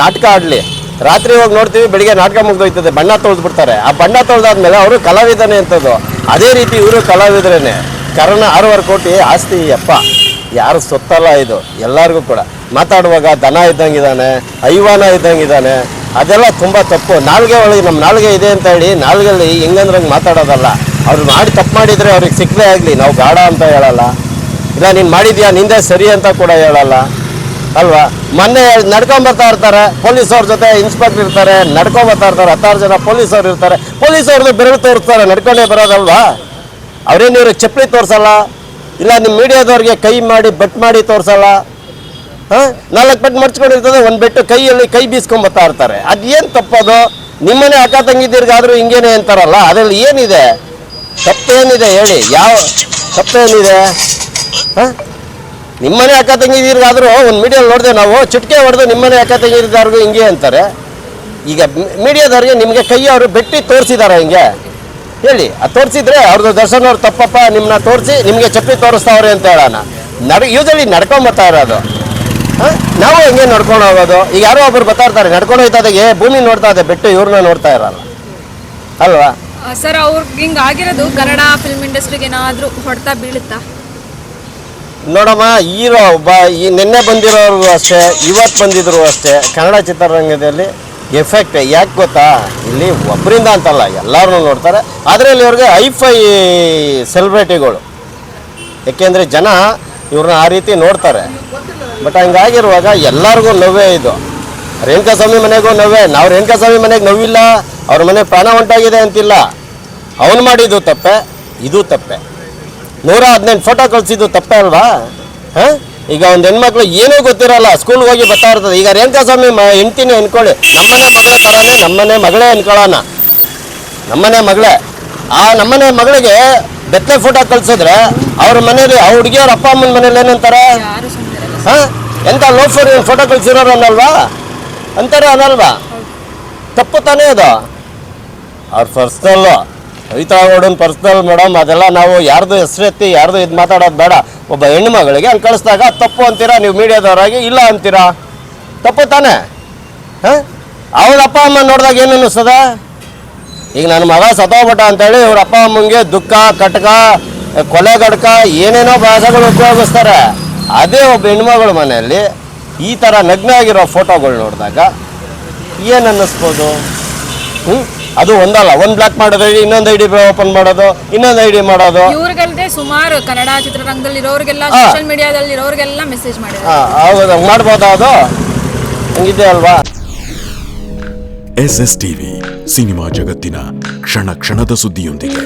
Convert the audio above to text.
ನಾಟಕ ಆಡ್ಲಿ. ರಾತ್ರಿ ಹೋಗಿ ನೋಡ್ತೀವಿ, ಬೆಳಿಗ್ಗೆ ನಾಟಕ ಮುಗ್ದೋಯ್ತದೆ, ಬಣ್ಣ ತೊಳ್ದ್ಬಿಡ್ತಾರೆ. ಆ ಬಣ್ಣ ತೊಳೆದಾದ್ಮೇಲೆ ಅವರು ಕಲಾವಿದನೇ ಅಂತದ್ದು. ಅದೇ ರೀತಿ ಇವರು ಕಲಾವಿದರೇನೆ. ಕಾರಣ ಆರೂವರೆ ಕೋಟಿ ಆಸ್ತಿ ಅಪ್ಪ ಯಾರು ಸೊತ್ತಲ್ಲ ಇದು. ಎಲ್ಲರಿಗೂ ಕೂಡ. ಮಾತಾಡುವಾಗ ದನ ಇದ್ದಂಗಿದ್ದಾನೆ, ಐವಾನ ಇದ್ದಂಗಿದ್ದಾನೆ. ಅದೆಲ್ಲ ತುಂಬ ತಪ್ಪು. ನಾಲ್ಗೆ ಒಳಗೆ ನಮ್ಮ ನಾಲ್ಗೆ ಇದೆ ಅಂತ ಹೇಳಿ ನಾಲ್ಗೆಲ್ಲಿ ಹೆಂಗಂದ್ರೆ ಹಂಗೆ ಮಾತಾಡೋದಲ್ಲ. ಅವ್ರು ಮಾಡಿ ತಪ್ಪು ಮಾಡಿದರೆ ಅವ್ರಿಗೆ ಸಿಕ್ಕಲೇ ಆಗಲಿ. ನಾವು ಗಾಢ ಅಂತ ಹೇಳಲ್ಲ. ಇಲ್ಲ, ನೀನು ಮಾಡಿದ್ಯಾ? ನಿಂದೆ ಸರಿ ಅಂತ ಕೂಡ ಹೇಳಲ್ಲ. ಅಲ್ವಾ? ಮೊನ್ನೆ ನಡ್ಕೊಂಡ್ ಬರ್ತಾ ಇರ್ತಾರೆ ಪೊಲೀಸ್ ಅವ್ರ ಜೊತೆ ಇನ್ಸ್ಪೆಕ್ಟರ್ ಇರ್ತಾರೆ ನಡ್ಕೊಂಡ್ ಬರ್ತಾ ಇರ್ತಾರೆ, ಹತ್ತಾರು ಜನ ಪೊಲೀಸ್ ಅವ್ರು ಇರ್ತಾರೆ. ಪೊಲೀಸ್ ಅವ್ರದ್ದು ಬೆರಳು ತೋರಿಸ್ತಾರೆ, ನಡ್ಕೊಂಡೇ ಬರೋದಲ್ವಾ? ಅವ್ರೇನು ಇವ್ರಿಗೆ ಚಪ್ಪಲಿ ತೋರಿಸಲ್ಲ? ಇಲ್ಲ ನಿಮ್ಮ ಮೀಡಿಯಾದವ್ರಿಗೆ ಕೈ ಮಾಡಿ, ಬೆಟ್ ಮಾಡಿ ತೋರಿಸಲ್ಲ? ಹಾಂ? ನಾಲ್ಕು ಬೆಟ್ ಮರ್ಚ್ಕೊಂಡಿರ್ತದೆ, ಒಂದು ಬೆಟ್ಟು ಕೈಯಲ್ಲಿ ಕೈ ಬೀಸ್ಕೊಂಡ್ ಬರ್ತಾ ಇರ್ತಾರೆ. ಅದು ಏನು ತಪ್ಪದು? ನಿಮ್ಮನೆ ಅಕ್ಕ ತಂಗಿದ್ದೀರ್ಗಾದ್ರೂ ಹಿಂಗೇನೆ ಅಂತಾರಲ್ಲ, ಅದರಲ್ಲಿ ಏನಿದೆ? ತಪ್ಪೇನಿದೆ ಹೇಳಿ, ಯಾವ ತಪ್ಪೇನಿದೆ? ಹಾಂ? ನಿಮ್ಮನೆ ಅಕ್ಕ ತಂಗಿದಿರ್ಗಾದ್ರೂ ಒಂದು ಮೀಡಿಯಲ್ಲಿ ನೋಡಿದೆ ನಾವು, ಚುಟ್ಕೆ ಹೊಡೆದು ನಿಮ್ಮನೆ ಅಕ್ಕ ತಂಗಿದಾರ್ಗು ಹಿಂಗೆ ಅಂತಾರೆ. ಈಗ ಮೀಡಿಯಾದವ್ರಿಗೆ ನಿಮಗೆ ಕೈ ಅವರು ಬೆಟ್ಟಿ ತೋರಿಸಿದಾರೆ ಹಿಂಗೆ. ಹೇಳಿ, ಅದು ತೋರಿಸಿದ್ರೆ ಅವ್ರದ್ದು ದರ್ಶನ್ ಅವ್ರು ತಪ್ಪಪ್ಪ ನಿಮ್ಮನ್ನ ತೋರಿಸಿ ನಿಮಗೆ ಚಪ್ಪಿ ತೋರಿಸ್ತಾವ್ರೆ ಅಂತ ಹೇಳೋಣ. ನಡ ಯೂಸಲಿ ನಡ್ಕೊಂಬರ್ತಾ ಇರೋದು. ಹಾಂ? ನಾವು ಹೆಂಗೆ ನಡ್ಕೊಂಡು ಹೋಗೋದು? ಈಗ ಯಾರೋ ಒಬ್ರು ಬರ್ತಾ ಇರ್ತಾರೆ, ನಡ್ಕೊಂಡು ಹೋಯ್ತಾ ಏ, ಭೂಮಿ ನೋಡ್ತಾ ಇದೆ, ಬೆಟ್ಟು ಇವ್ರನ್ನ ನೋಡ್ತಾ ಇರಲ್ಲ. ಅಲ್ವಾ? ಸರ್, ಅವ್ರಿಗೆ ಹಿಂಗೆ ಆಗಿರೋದು ಕನ್ನಡ ಫಿಲ್ಮ್ ಇಂಡಸ್ಟ್ರಿಗೆ ಏನಾದರೂ ಹೊಡೆತ ಬೀಳುತ್ತಾ? ನೋಡಮ್ಮ ಈರೋ ಒಬ್ಬ, ಈ ನಿನ್ನೆ ಬಂದಿರೋರು ಅಷ್ಟೇ ಇವತ್ತು ಬಂದಿದ್ರು ಅಷ್ಟೇ, ಕನ್ನಡ ಚಿತ್ರರಂಗದಲ್ಲಿ ಎಫೆಕ್ಟ್ ಯಾಕೆ ಗೊತ್ತಾ? ಇಲ್ಲಿ ಒಬ್ಬರಿಂದ ಅಂತಲ್ಲ ಎಲ್ಲರೂ ನೋಡ್ತಾರೆ. ಅದರಲ್ಲಿ ಇವ್ರಿಗೆ ಐಫೈ ಸೆಲೆಬ್ರಿಟಿಗಳು ಏಕೆಂದರೆ ಜನ ಇವ್ರನ್ನ ಆ ರೀತಿ ನೋಡ್ತಾರೆ. ಬಟ್ ಹಂಗಾಗಿರುವಾಗ ಎಲ್ಲರಿಗೂ ನೋವೇ ಇದು. ರೇಣುಕಾ ಸ್ವಾಮಿ ಮನೆಗೂ ನೋವೇ. ನಾವು ರೇಣುಕಾ ಸ್ವಾಮಿ ಮನೆಗೆ ನೋವಿಲ್ಲ, ಅವ್ರ ಮನೆ ಪ್ರಾಣ ಉಂಟಾಗಿದೆ ಅಂತಿಲ್ಲ. ಅವನು ಮಾಡಿದ್ದು ತಪ್ಪೆ, ಇದು ತಪ್ಪೆ. ನೂರ ಹದಿನೆಂಟು ಫೋಟೋ ಕಳಿಸಿದ್ದು ತಪ್ಪೇ ಅಲ್ವಾ? ಹಾಂ? ಈಗ ಒಂದು ಹೆಣ್ಮಕ್ಳು ಏನೂ ಗೊತ್ತಿರಲ್ಲ ಸ್ಕೂಲ್ಗೆ ಹೋಗಿ ಬರ್ತಾ ಇರ್ತದೆ. ಈಗ ರೇಣುಕಾ ಸ್ವಾಮಿ ಮ ಹೆಂಡ್ತೀನಿ ಅನ್ಕೊಳ್ಳಿ. ನಮ್ಮನೆ ಮಗಳ ಥರನೇ ನಮ್ಮನೆ ಮಗಳೇ ಅನ್ಕೊಳ್ಳೋಣ. ನಮ್ಮನೆ ಮಗಳೇ. ಆ ನಮ್ಮನೆ ಮಗಳಿಗೆ ಬೆತ್ತಲೆ ಫೋಟೋ ಕಳ್ಸಿದ್ರೆ ಅವ್ರ ಮನೇಲಿ ಆ ಹುಡುಗಿಯವ್ರ ಅಪ್ಪ ಅಮ್ಮನ ಮನೇಲಿ ಏನಂತಾರೆ? ಹಾಂ? ಎಂಥ ಲೋಫರ್ ಫೋಟೋ ಕಳ್ಸಿರೋರು ಅನ್ನಲ್ವಾ? ಅಂತಾರೆ ಅನ್ನಲ್ವಾ? ತಪ್ಪು ತಾನೇ ಅದು. ಅವ್ರ ಪರ್ಸ್ನಲ್ಲು ಕವಿತಾ ಗೌಡನ್ ಪರ್ಸ್ನಲ್ ಮೇಡಮ್ ಅದೆಲ್ಲ ನಾವು ಯಾರ್ದು ಹೆಸರೆತ್ತಿ ಯಾರ್ದು ಇದು ಮಾತಾಡೋದು ಬೇಡ. ಒಬ್ಬ ಹೆಣ್ಣು ಮಗಳಿಗೆ ಹಂಗೆ ಕಳಿಸ್ದಾಗ ತಪ್ಪು ಅಂತೀರಾ? ನೀವು ಮೀಡಿಯಾದವರಾಗಿ ಇಲ್ಲ ಅಂತೀರಾ? ತಪ್ಪು ತಾನೇ? ಹಾಂ? ಅವ್ರ ಅಪ್ಪ ಅಮ್ಮ ನೋಡಿದಾಗ ಏನು ಅನ್ನಿಸ್ತದೆ? ಈಗ ನನ್ನ ಮಗ ಸತ್ತೋಗ್ಬಿಟ್ಟ ಅಂತೇಳಿ ಇವ್ರ ಅಪ್ಪ ಅಮ್ಮಂಗೆ ದುಃಖ, ಕಟಕ, ಕೊಲೆ, ಗಡ್ಕ ಏನೇನೋ ಭಾಷೆಗಳು ಉಪಯೋಗಿಸ್ತಾರೆ. ಅದೇ ಒಬ್ಬ ಹೆಣ್ಮಗಳ ಮನೆಯಲ್ಲಿ ಈ ಥರ ನಗ್ನ ಆಗಿರೋ ಫೋಟೋಗಳು ನೋಡಿದಾಗ ಏನು ಅನ್ನಿಸ್ಬೋದು? ಹ್ಞೂ ಅದು ಒಂದಲ್ಲ ಒಂದ್ ಬ್ಲಾಕ್ ಮಾಡೋದು ಇನ್ನೊಂದು ಐಡಿ ಡಿ ಓಪನ್ ಮಾಡೋದು ಇನ್ನೊಂದು ಐಡಿ ಡಿ ಮಾಡೋದು. ಇವ್ರಿಗಲ್ದೆ ಸುಮಾರು ಕನ್ನಡ ಚಿತ್ರರಂಗದಲ್ಲಿ ಇರೋರಿಗೆಲ್ಲ. ಸೋಷಿಯಲ್ ಮೀಡಿಯಾದಲ್ಲಿ ಇರೋರಿಗೆಲ್ಲ ಮೆಸೇಜ್ ಮಾಡಿದ್ರು ಹೌದು ಮಾಡ್ಬೋದಾ ಅದು? ಹಂಗಿದೆ ಅಲ್ವಾ? ಎಸ್ ಎಸ್ ಟಿವಿ ಸಿನಿಮಾ ಜಗತ್ತಿನ ಕ್ಷಣ ಕ್ಷಣದ ಸುದ್ದಿಯೊಂದಿಗೆ.